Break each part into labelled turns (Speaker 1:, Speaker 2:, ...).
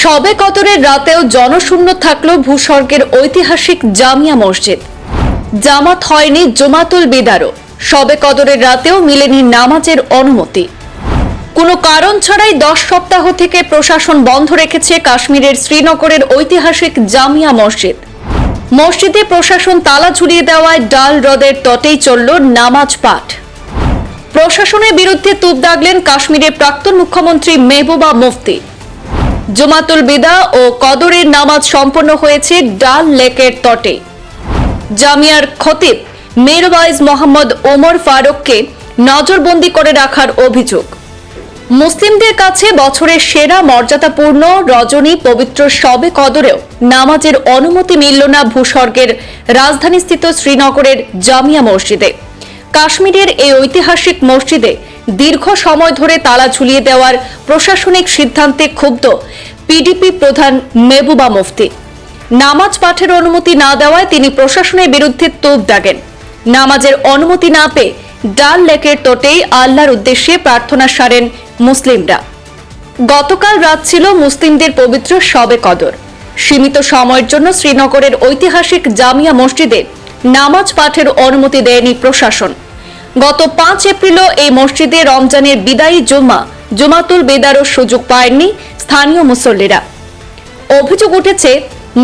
Speaker 1: সবে কদরের রাতেও জনশূন্য থাকল ভূস্বর্গের ঐতিহাসিক জামিয়া মসজিদ। জামাত হয়নি জুমাতুল বিদারও। সবে কদরের রাতেও মিলেনি নামাজের অনুমতি। কোনো কারণ ছাড়াই দশ সপ্তাহ থেকে প্রশাসন বন্ধ রেখেছে কাশ্মীরের শ্রীনগরের ঐতিহাসিক জামিয়া মসজিদ। মসজিদে প্রশাসন তালা ঝুলিয়ে দেওয়ায় ডাল হ্রদের তটেই চলল নামাজ পাঠ। প্রশাসনের বিরুদ্ধে তুপ দাগলেন কাশ্মীরের প্রাক্তন মুখ্যমন্ত্রী মেহবুবা মুফতি। জুমাতুল বিদা ও কদরের নামাজ সম্পন্ন হয়েছে ডাল লেকের তটে। জামিয়ার খতিব মিরওয়াইজ মোহাম্মদ ওমর ফারুককে নজরবন্দি করে রাখার অভিযোগ। মুসলিমদের কাছে বছরের সেরা মর্যাদাপূর্ণ, রজনী, পবিত্র শবে কদরেও নামাজের অনুমতি মিলল না ভূস্বর্গের রাজধানীস্থিত শ্রীনগরের জামিয়া মসজিদে। কাশ্মীরের এই ঐতিহাসিক মসজিদে দীর্ঘ সময় ধরে তালা ঝুলিয়ে দেওয়ার প্রশাসনিক সিদ্ধান্তে ক্ষুব্ধ পিডিপি প্রধান মেহবুবা মুফতি। নামাজ পাঠের অনুমতি না দেওয়ায় তিনি প্রশাসনের বিরুদ্ধে তোপ দাগেন। নামাজের অনুমতি না পেয়ে ডাল লেকের তোটেই আল্লাহর উদ্দেশ্যে প্রার্থনা সারেন মুসলিমরা। গতকাল রাত ছিল মুসলিমদের পবিত্র শবে কদর। সীমিত সময়ের জন্য শ্রীনগরের ঐতিহাসিক জামিয়া মসজিদে নামাজ পাঠের অনুমতি দেয়নি প্রশাসন। গত পাঁচ এপ্রিলও এই মসজিদে রমজানের বিদায়ী জুম্মা জুমাতুল বেদারও সুযোগ পায়নি স্থানীয় মুসল্লিরা। অভিযোগ উঠেছে,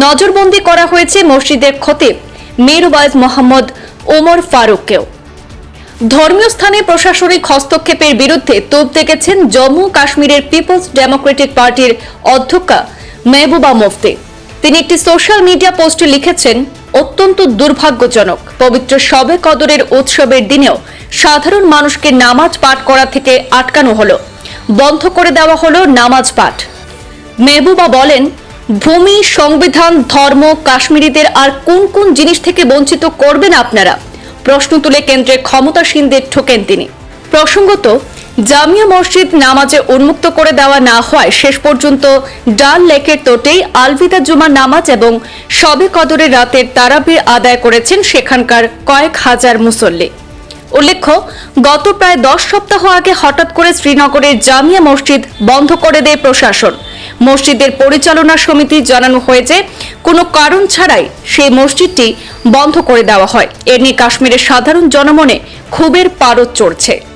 Speaker 1: নজরবন্দি করা হয়েছে মসজিদের খতিব মিরওয়াইজ মোহাম্মদ ওমর ফারুককেও। ধর্মীয় স্থানে প্রশাসনিক হস্তক্ষেপের বিরুদ্ধে তোপ দেখেছেন জম্মু কাশ্মীরের পিপলস ডেমোক্রেটিক পার্টির অধ্যক্ষা মেহবুবা মুফতি। তিনি একটি সোশ্যাল মিডিয়া পোস্টে লিখেছেন অত্যন্ত দুর্ভাগ্যজনক। পবিত্র সবে কদরের উৎসবের দিনেও সাধারণ মানুষকে নামাজ পাঠ করা থেকে আটকানো হলো। বন্ধ করে দেওয়া হলো নামাজ পাঠ। মেহবুবা বলেন, ভূমি, সংবিধান, ধর্ম, কাশ্মীরিদের আর কোন কোন জিনিস থেকে বঞ্চিত করবেন আপনারা? প্রশ্ন তুলে কেন্দ্রের ক্ষমতাসীনদের ঠোকেন তিনি। প্রসঙ্গত জামিয়া মসজিদ নামাজে উন্মুক্ত করে দেওয়া না হয় শেষ পর্যন্ত ডাল লেকের তোটেই আলভিদা জুমা নামাজ এবং সবে কদরের রাতের তারাবির আদায় করেছেন সেখানকার কয়েক হাজার মুসল্লি। উল্লেখ্য, গত প্রায় দশ সপ্তাহ আগে হঠাৎ করে শ্রীনগরের জামিয়া মসজিদ বন্ধ করে দেয় প্রশাসন। মসজিদের পরিচালনা সমিতি জানানো হয়েছে, কোনো কারণ ছাড়াই সেই মসজিদটি বন্ধ করে দেওয়া হয়। এ নিয়ে কাশ্মীরের সাধারণ জনমনে ক্ষোভের পারদ চড়ছে।